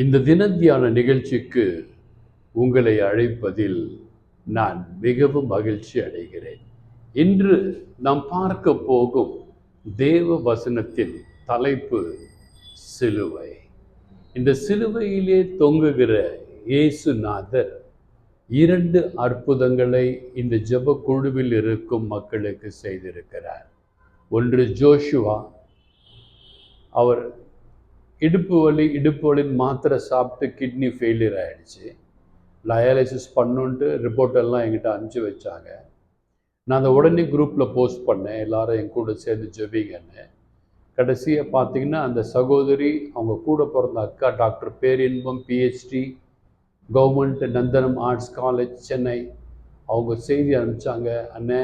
இந்த தினத்தியான நிகழ்ச்சிக்கு உங்களை அழைப்பதில் நான் மிகவும் மகிழ்ச்சி அடைகிறேன். இன்று நாம் பார்க்க போகும் தேவ வசனத்தின் தலைப்பு சிலுவை. இந்த சிலுவையிலே தொங்குகிற இயேசுநாதர் இரண்டு அற்புதங்களை இந்த ஜெப குழுவில் இருக்கும் மக்களுக்கு செய்திருக்கிறார். ஒன்று ஜோஷுவா அவர் இடுப்பு வலி இடுப்பு வலின்னு மாத்திரை சாப்பிட்டு கிட்னி ஃபெயிலியர் ஆகிடுச்சு டயாலிசிஸ் பண்ணுன்ட்டு ரிப்போர்ட் எல்லாம் என்கிட்ட அனுப்பிச்சு வச்சாங்க. நான் அதை உடனே குரூப்பில் போஸ்ட் பண்ணேன். எல்லாரும் என் கூட சேர்ந்து ஜெபிங்கன்னு. கடைசியாக பார்த்தீங்கன்னா அந்த சகோதரி அவங்க கூட பிறந்த அக்கா doctor Perinbam PhD government Nandanam arts college Chennai. அவங்க செய்தி அனுப்பிச்சாங்க. அண்ணே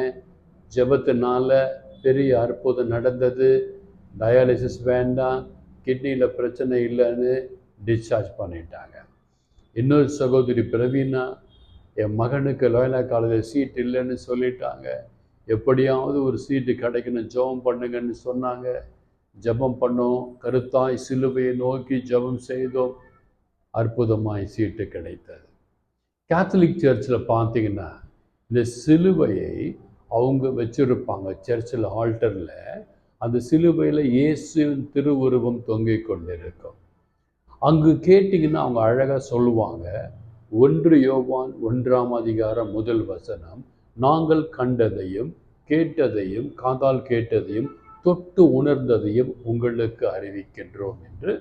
ஜெபத்தினால பெரிய அற்புதம் நடந்தது. டயாலிசிஸ் வேண்டாம். கிட்னியில் பிரச்சனை இல்லைன்னு டிஸ்சார்ஜ் பண்ணிட்டாங்க. இன்னொரு சகோதரி பிரவீனா என் மகனுக்கு லோயலா காலேஜில் சீட் இல்லைன்னு சொல்லிட்டாங்க. எப்படியாவது ஒரு சீட்டு கிடைக்கணும் ஜெபம் பண்ணுங்கன்னு சொன்னாங்க. ஜெபம் பண்ணோம் கருத்தாய் சிலுவையை நோக்கி ஜெபம் செய்தோம். அற்புதமாய் சீட்டு கிடைத்தது. கேத்தலிக் சர்ச்சில் பார்த்தீங்கன்னா இந்த சிலுவையை அவங்க வச்சுருப்பாங்க சர்ச்சில் ஆல்டரில் அந்த சிலுவையில் இயேசுவின் திருவுருவம் தொங்கிக் கொண்டிருக்கும். அங்கு கேட்டிங்கன்னா அவங்க அழகாக சொல்லுவாங்க ஒன்று யோவான் ஒன்றாம் அதிகாரம் முதல் வசனம் நாங்கள் கண்டதையும் கேட்டதையும் காதால் கேட்டதையும் தொட்டு உணர்ந்ததையும் உங்களுக்கு அறிவிக்கின்றோம் என்று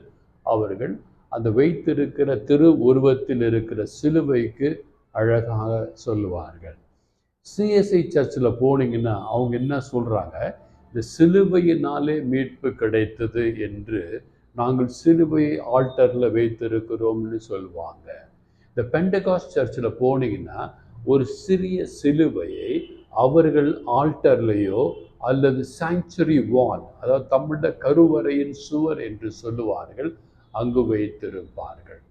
அவர்கள் அந்த வைத்திருக்கிற திரு உருவத்தில் இருக்கிற சிலுவைக்கு அழகாக சொல்லுவார்கள். சிஎஸ்ஐ சர்ச்சில் போனீங்கன்னா அவங்க என்ன சொல்கிறாங்க இந்த சிலுவையினாலே மீட்பு கிடைத்தது என்று நாங்கள் சிலுவையை ஆல்டரில் வைத்திருக்கிறோம்னு சொல்லுவாங்க. இந்த பெண்டகாஸ் சர்ச்சில் போனீங்கன்னா ஒரு சிறிய சிலுவையை அவர்கள் ஆல்டர்லேயோ அல்லது சாங்சுரி வால் அதாவது தமிழ கருவறையின் சுவர் என்று சொல்லுவார்கள் அங்கு வைத்திருப்பார்கள்.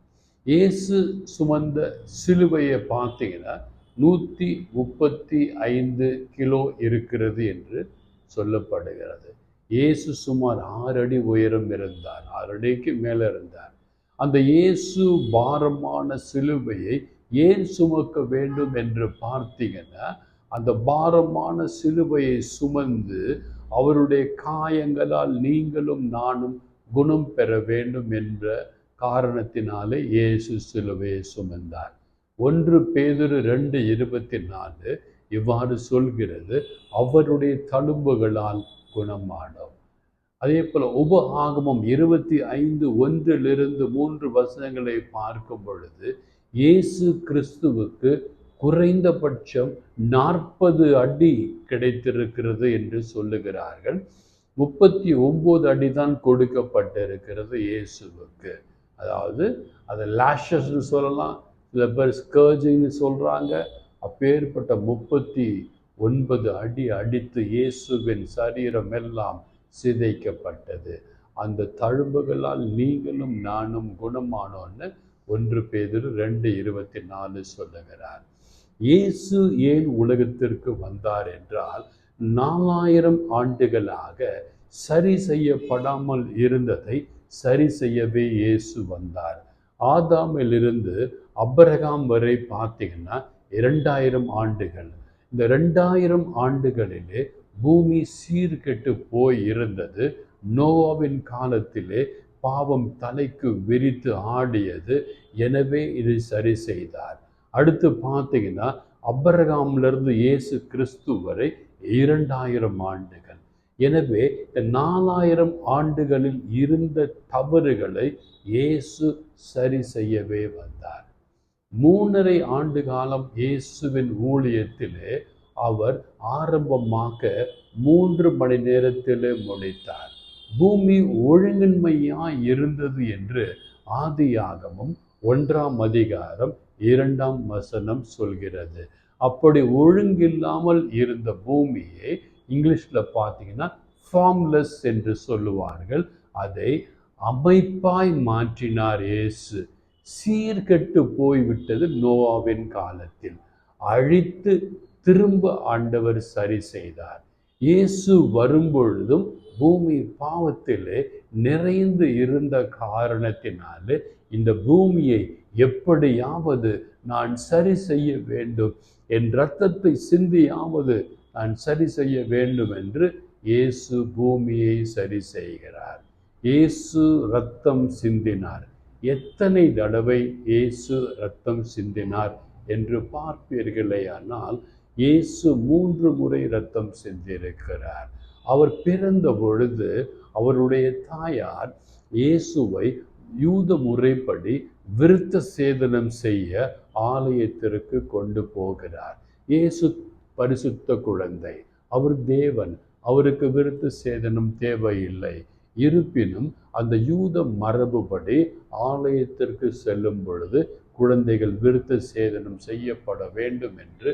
இயேசு சுமந்த சிலுவையை பார்த்தீங்கன்னா நூற்றி முப்பத்தி ஐந்து கிலோ இருக்கிறது என்று சொல்லப்படுகிறது. இயேசு சுமார் ஆறு அடி உயரம் இருந்தார். ஆறு அடிக்கு மேலே இருந்தார். அந்த இயேசு பாரமான சிலுவையை ஏன் சுமக்க வேண்டும் என்று பார்த்தீங்கன்னா அந்த பாரமான சிலுவையை சுமந்து அவருடைய காயங்களால் நீங்களும் நானும் குணம் பெற வேண்டும் என்ற காரணத்தினாலே இயேசு சிலுவையை சுமந்தார். ஒன்று பேதுரு ரெண்டு இருபத்தி நாலு இவ்வாறு சொல்கிறது? அவருடைய தழும்புகளால் குணமானோம். அதே போல் உப ஆகமம் இருபத்தி ஐந்து ஒன்றிலிருந்து மூன்று வசனங்களை பார்க்கும் பொழுது இயேசு கிறிஸ்துவுக்கு குறைந்தபட்சம் நாற்பது அடி கிடைத்திருக்கிறது என்று சொல்லுகிறார்கள். முப்பத்தி ஒம்பது அடி தான் கொடுக்கப்பட்டிருக்கிறது இயேசுவுக்கு. அதாவது அதை லேஷஸ்ன்னு சொல்லலாம் சில பேர் ஸ்கர்ஜிங்னு சொல்கிறாங்க அப்பேற்பட்ட முப்பத்தி ஒன்பது அடி அடித்து இயேசுவின் சரீரம் எல்லாம் சிதைக்கப்பட்டது. அந்த தழும்புகளால் நீங்களும் நானும் குணமானோன்னு ஒன்று பேதில் ரெண்டு இருபத்தி நாலு சொல்லுகிறார். இயேசு ஏன் உலகத்திற்கு வந்தார் என்றால் நாலாயிரம் ஆண்டுகளாக சரி செய்யப்படாமல் இருந்ததை சரி செய்யவே இயேசு வந்தார். ஆதாமிலிருந்து அப்ரகாம் வரை பார்த்தீங்கன்னா இரண்டாயிரம் ஆண்டுகள். இந்த ரெண்டாயிரம் ஆண்டுகளிலே பூமி சீர்கெட்டு போய் இருந்தது நோவாவின் காலத்திலே பாவம் தலைக்கு விரித்து ஆடியது. எனவே இதை சரி செய்தார். அடுத்து பார்த்தீங்கன்னா அபரகாமிலிருந்து இயேசு கிறிஸ்து வரை இரண்டாயிரம் ஆண்டுகள். எனவே இந்த நாலாயிரம் ஆண்டுகளில் இருந்த தவறுகளை இயேசு சரி செய்யவே வந்தார். மூணரை ஆண்டு காலம் இயேசுவின் ஊழியத்திலே அவர் ஆரம்பமாக மூன்று மணி நேரத்திலே முடித்தார் பூமி ஒழுங்கின்மையாய் இருந்தது என்று ஆதியாகமும் ஒன்றாம் அதிகாரம் இரண்டாம் வசனம் சொல்கிறது. அப்படி ஒழுங்கில்லாமல் இருந்த பூமியை இங்கிலீஷில் பார்த்தீங்கன்னா ஃபார்ம்லெஸ் என்று சொல்லுவார்கள். அதை அமைப்பாய் மாற்றினார் இயேசு. சீர்கெட்டு போய்விட்டது நோவாவின் காலத்தில். அழித்து திரும்ப ஆண்டவர் சரி செய்தார். இயேசு வரும்பொழுதும் பூமி பாவத்திலே நிறைந்து இருந்த காரணத்தினாலே இந்த பூமியை எப்படியாவது நான் சரி செய்ய வேண்டும் என் இரத்தத்தை சிந்தியாவது நான் சரி செய்ய வேண்டும் என்று இயேசு பூமியை சரி செய்கிறார். இயேசு ரத்தம் சிந்தினார். எத்தனை தடவை இயேசு ரத்தம் சிந்தினார் என்று பார்ப்பீர்களே ஆனால் இயேசு மூன்று முறை ரத்தம் சிந்திருக்கிறார். அவர் பிறந்த பொழுது அவருடைய தாயார் இயேசுவை யூத முறைப்படி விருத்த சேதனம் செய்ய ஆலயத்திற்கு கொண்டு போகிறார். இயேசு பரிசுத்த குழந்தை அவர் தேவன் அவருக்கு விருத்த சேதனம் தேவையில்லை. இருப்பினும் அந்த யூத மரபுபடி ஆலயத்திற்கு செல்லும் பொழுது குழந்தைகள் விருத்த சேதனம் செய்யப்பட வேண்டும் என்று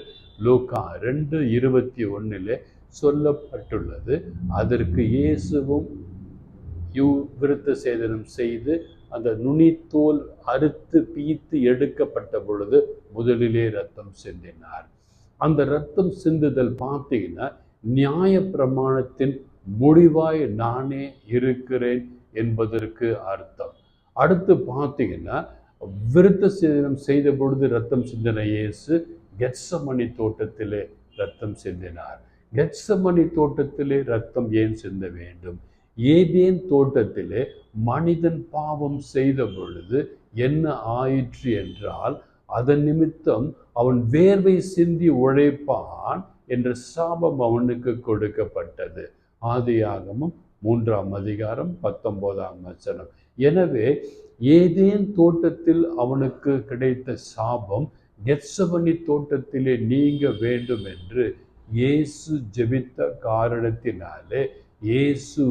லூக்கா ரெண்டு இருபத்தி ஒன்றிலே சொல்லப்பட்டுள்ளது. அதற்கு இயேசுவும் யூ விருத்த சேதனம் செய்து அந்த நுனித்தோல் அறுத்து பீத்து எடுக்கப்பட்ட பொழுது முதலிலே ரத்தம் சிந்தினார். அந்த ரத்தம் சிந்துதல் பார்த்தீங்கன்னா நியாய பிரமாணத்தின் முடிவாய் நானே இருக்கிறேன் என்பதற்கு அர்த்தம். அடுத்து பார்த்தீங்கன்னா விருத்த சேதனம் செய்த பொழுது ரத்தம் சிந்தன இயேசு கெட்சமணி தோட்டத்திலே ரத்தம் சிந்தினார். கெட்சமணி தோட்டத்திலே ரத்தம் ஏன் சிந்த வேண்டும்? ஏதேன் தோட்டத்திலே மனிதன் பாவம் செய்த பொழுது என்ன ஆயிற்று என்றால் அதன் நிமித்தம் அவன் வேர்வை சிந்தி உழைப்பான் என்ற சாபம் அவனுக்கு கொடுக்கப்பட்டது. ஆதியாகமும் மூன்றாம் அதிகாரம் பத்தொன்பதாம் வசனம். எனவே ஏதேன் தோட்டத்தில் அவனுக்கு கிடைத்த சாபம் கெட்சபனி தோட்டத்திலே நீங்க வேண்டும் என்று இயேசு ஜெபித்த காரணத்தினாலே இயேசு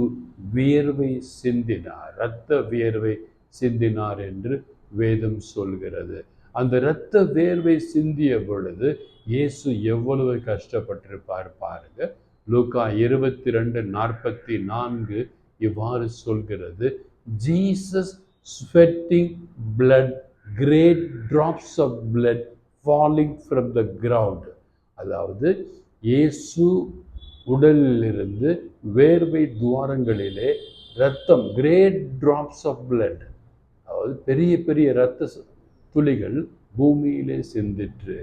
வியர்வை சிந்தினார். இரத்த வியர்வை சிந்தினார் என்று வேதம் சொல்கிறது. அந்த இரத்த வேர்வை சிந்திய பொழுது இயேசு எவ்வளவு கஷ்டப்பட்டிருப்பார் பாருங்க. லூக்கா இருபத்தி ரெண்டு நாற்பத்தி நான்கு இவ்வாறு சொல்கிறது. Jesus sweating blood great drops of blood falling from the ground அதாவது இயேசு உடலிலிருந்து வேர்வை துவாரங்களிலே ரத்தம் கிரேட் ட்ராப்ஸ் ஆஃப் பிளட் அதாவது பெரிய பெரிய இரத்த துளிகள் பூமியிலே சிந்திற்று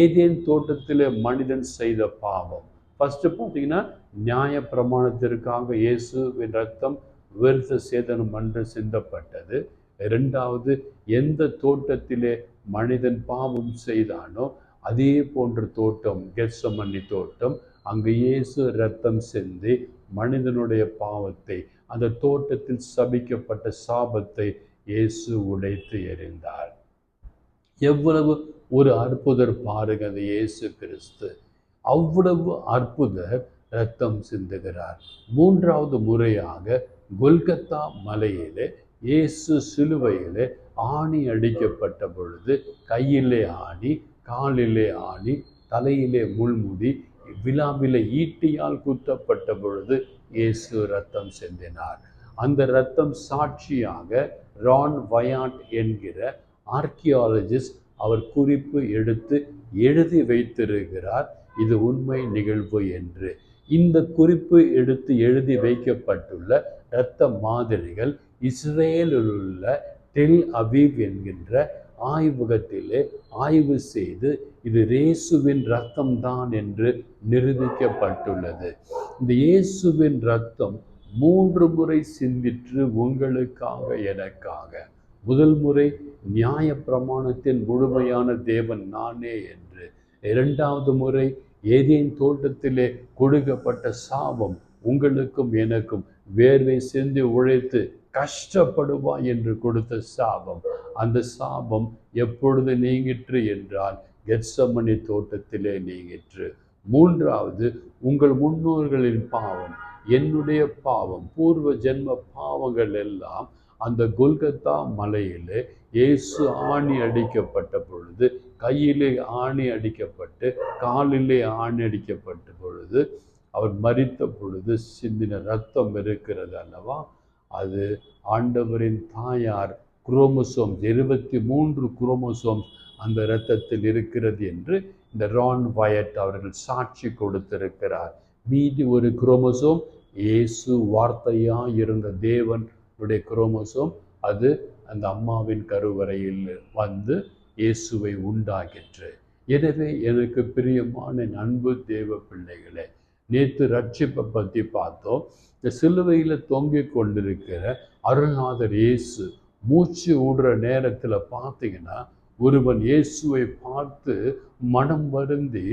ஏதேன் தோட்டத்தில் மனிதன் செய்த பாவம். ஃபஸ்ட்டு பார்த்தீங்கன்னா நியாய பிரமாணத்திற்காக இயேசுவின் ரத்தம் விருத்த சேதனம் அன்று சிந்தப்பட்டது. ரெண்டாவது எந்த தோட்டத்திலே மனிதன் பாவம் செய்தானோ அதே போன்ற தோட்டம் கெட்சமன்னி தோட்டம் அங்கு இயேசு ரத்தம் சிந்தி மனிதனுடைய பாவத்தை அந்த தோட்டத்தில் சபிக்கப்பட்ட சாபத்தை இயேசு உடைத்து எறிந்தார். எவ்வளவு ஒரு அற்புதர் பாருங்க அந்த இயேசு கிறிஸ்து. அவ்வளவு அற்புத ரத்தம் சிந்துகிறார். மூன்றாவது முறையாக கொல்கத்தா மலையிலே இயேசு சிலுவையிலே ஆணி அடிக்கப்பட்ட பொழுது கையிலே ஆணி காலிலே ஆணி தலையிலே முள்முடி விழாவிலே ஈட்டியால் குத்தப்பட்ட பொழுது இயேசு ரத்தம் செந்தினார். அந்த ரத்தம் சாட்சியாக ரான் வயாட் என்கிற ஆர்கியாலஜிஸ்ட் அவர் குறிப்பு எடுத்து எழுதி வைத்திருக்கிறார். இது உண்மை நிகழ்வு என்று. இந்த குறிப்பு எடுத்து எழுதி வைக்கப்பட்டுள்ள இரத்த மாதிரிகள் இஸ்ரேலில் உள்ள டெல் அபீப் என்கின்ற ஆய்வகத்திலே ஆய்வு செய்து இது இயேசுவின் ரத்தம்தான் என்று நிரூபிக்கப்பட்டுள்ளது. இந்த இயேசுவின் ரத்தம் மூன்று முறை சிந்திற்று உங்களுக்காக எனக்காக. முதல் முறை நியாய பிரமாணத்தின் முழுமையான தேவன் நானே என்று இரண்டாவது முறை ஏதேன் தோட்டத்திலே கொடுக்கப்பட்ட சாபம் உங்களுக்கும் எனக்கும் வேர்வை சிந்தி உழைத்து கஷ்டப்படுவா என்று கொடுத்த சாபம். அந்த சாபம் எப்பொழுது நீங்கிற்று என்றால் கெட்சமணி தோட்டத்திலே நீங்கிற்று. மூன்றாவது உங்கள் முன்னோர்களின் பாவம் என்னுடைய பாவம் பூர்வ ஜென்ம பாவங்கள் எல்லாம் அந்த கொல்கத்தா மலையிலே இயேசு ஆணி அடிக்கப்பட்ட பொழுது கையிலே ஆணி அடிக்கப்பட்டு காலிலே ஆணி அடிக்கப்பட்ட பொழுது அவர் மறித்த பொழுது சிந்தின ரத்தம் இருக்கிறது அல்லவா? அது ஆண்டவரின் தாயார் குரோமோசோம் இருபத்தி மூன்று குரோமோசோம் அந்த இரத்தத்தில் இருக்கிறது என்று இந்த ரான் வயட் அவர்கள் சாட்சி கொடுத்திருக்கிறார். மீதி ஒரு குரோமோசோம் இயேசு வார்த்தையாக இருந்த தேவனுடைய குரோமோசோம் அது அந்த அம்மாவின் கருவறையில் வந்து இயேசுவை உண்டாகிற்று எனவே எனக்கு பிரியமான அன்பு தேவ பிள்ளைகளே நேற்று ரட்சிப்பை பற்றி பார்த்தோம். இந்த சிலுவையில் தொங்கிக் கொண்டிருக்கிற அருள்நாதர் இயேசு மூச்சு விடுற நேரத்தில் பார்த்தீங்கன்னா ஒருவன் இயேசுவை பார்த்து மனம் வருந்தி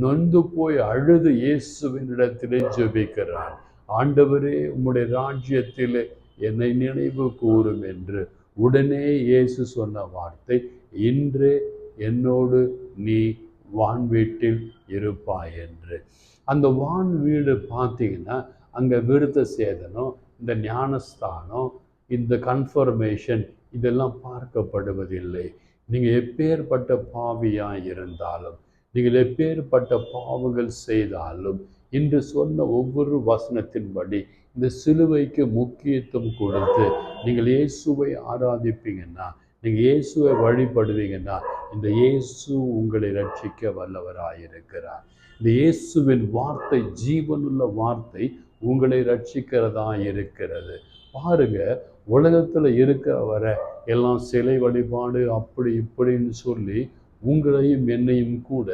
நொந்து போய் அழுது இயேசுவின் இடத்திலே ஜெபிக்கிறான் ஆண்டவரே உம்முடைய ராஜ்யத்தில் என்னை நினைவு கூறும் என்று உடனே இயேசு சொன்ன வார்த்தை இன்று என்னோடு நீ வான் வீட்டில் இருப்பாய் என்று. அந்த வான் வீடு பார்த்தீங்கன்னா அங்கே விருத்த சேதனம் இந்த ஞானஸ்தானம் இந்த கன்ஃபர்மேஷன் இதெல்லாம் பார்க்கப்படுவதில்லை. நீங்கள் எப்பேற்பட்ட பாவியாக இருந்தாலும் நீங்கள் எப்பேற்பட்ட பாவங்கள் செய்தாலும் இன்று சொன்ன ஒவ்வொரு வசனத்தின்படி இந்த சிலுவைக்கு முக்கியத்துவம் கொடுத்து நீங்கள் இயேசுவை ஆராதிப்பீங்கன்னா நீங்கள் இயேசுவை வழிபடுவீங்கன்னா இந்த இயேசு உங்களை ரட்சிக்க வல்லவராயிருக்கிறார். இந்த இயேசுவின் வார்த்தை ஜீவனுள்ள வார்த்தை உங்களை ரட்சிக்கிறதா இருக்கிறது. பாருங்க உலகத்தில் இருக்கிற வர எல்லாம் சிலை வழிபாடு அப்படி இப்படின்னு சொல்லி உங்களையும் என்னையும் கூட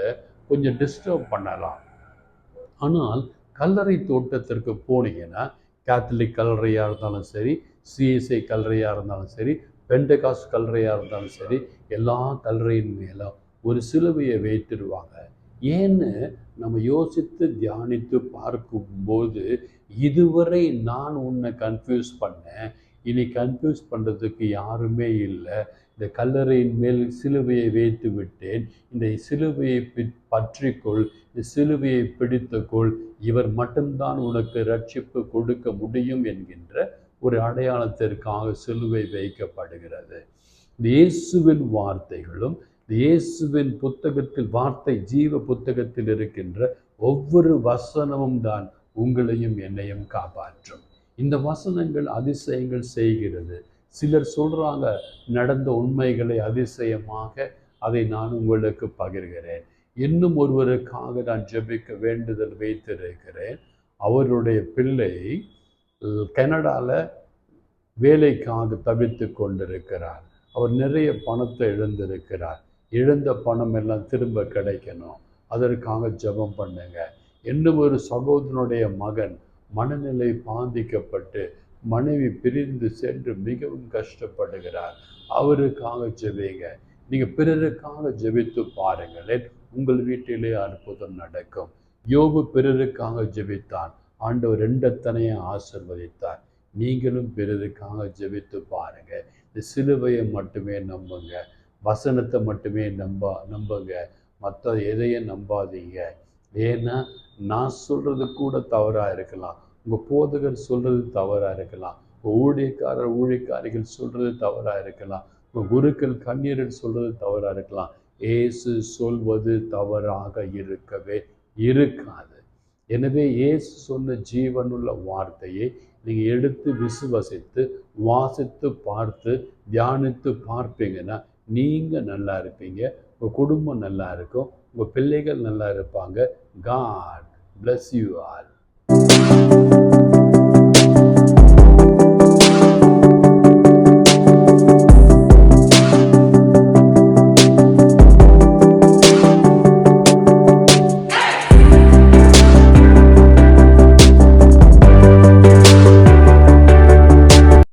கொஞ்சம் டிஸ்டர்ப் பண்ணலாம். ஆனால் கல்லறை தோட்டத்திற்கு போனீங்கன்னா கேத்தலிக் கல்லறையாக இருந்தாலும் சரி சிஎஸ்ஐ கல்லறையாக இருந்தாலும் சரி பெண்டகாஸ் கல்லறையாக இருந்தாலும் சரி எல்லா கல்லறையின் மேலும் ஒரு சிலுவையை வைத்திருவாங்க. ஏன்னு நம்ம யோசித்து தியானித்து பார்க்கும்போது இதுவரை நான் உன்னை கன்ஃபியூஸ் பண்ணேன். இனி கன்ஃபியூஸ் பண்ணுறதுக்கு யாருமே இல்லை. இந்த கல்லறையின் மேல் சிலுவையை வைத்து விட்டேன். இந்த சிலுவையை பி- பற்றிக்கொள். இந்த சிலுவையை பிடித்துக்கொள். இவர் மட்டும்தான் உனக்கு ரட்சிப்பு கொடுக்க முடியும் என்கின்ற ஒரு அடையாளத்திற்காக சிலுவை வைக்கப்படுகிறது. இந்த இயேசுவின் வார்த்தைகளும் இயேசுவின் புத்தகத்தில் வார்த்தை ஜீவ புத்தகத்தில் இருக்கின்ற ஒவ்வொரு வசனமும் தான் உங்களையும் என்னையும் காப்பாற்றும். இந்த வசனங்கள் அதிசயங்கள் செய்கிறது. சிலர் சொல்கிறாங்க நடந்த உண்மைகளை அதிசயமாக அதை நான் உங்களுக்கு பகிர்கிறேன். இன்னும் ஒருவருக்காக நான் ஜெபிக்க வேண்டுதல் வைத்திருக்கிறேன். அவருடைய பிள்ளை கனடாவில் வேலைக்காக தவித்து கொண்டிருக்கிறார். அவர் நிறைய பணத்தை இழந்திருக்கிறார். இழந்த பணம் எல்லாம் திரும்ப கிடைக்கணும். அதற்காக ஜெபம் பண்ணுங்க. இன்னும் ஒரு சகோதரனுடைய மகன் மனநிலை பாதிக்கப்பட்டு மனைவி பிரிந்து சென்று மிகவும் கஷ்டப்படுகிறார். அவருக்காக ஜெபிங்க. நீங்கள் பிறருக்காக ஜெபித்து பாருங்களேன். உங்கள் வீட்டிலே அற்புதம் நடக்கும். யோபு பிறருக்காக ஜெபித்தான். ஆண்டவர் ரெண்டத்தனையும் ஆசிர்வதித்தார். நீங்களும் பிறருக்காக ஜெபித்து பாருங்க. இந்த சிலுவையை மட்டுமே நம்புங்க. வசனத்தை மட்டுமே நம்ப நம்புங்க. மற்ற எதையும் நம்பாதீங்க. ஏன்னா நான் சொல்கிறது கூட தவறாக இருக்கலாம். உங்கள் போதகர் சொல்கிறது தவறாக இருக்கலாம். உங்கள் ஊழியக்காரர் ஊழியக்காரிகள் சொல்கிறது தவறாக இருக்கலாம். உங்கள் குருக்கள் கண்ணீரர் சொல்கிறது தவறாக இருக்கலாம். ஏசு சொல்வது தவறாக இருக்கவே இருக்காது. எனவே இயேசு சொன்ன ஜீவனுள்ள வார்த்தையை நீங்கள் எடுத்து விசுவசித்து வாசித்து பார்த்து தியானித்து பார்ப்பீங்கன்னா நீங்கள் நல்லா இருப்பீங்க. உங்கள் குடும்பம் நல்லா இருக்கும். உங்கள் பிள்ளைகள் நல்லா இருப்பாங்க. God bless you all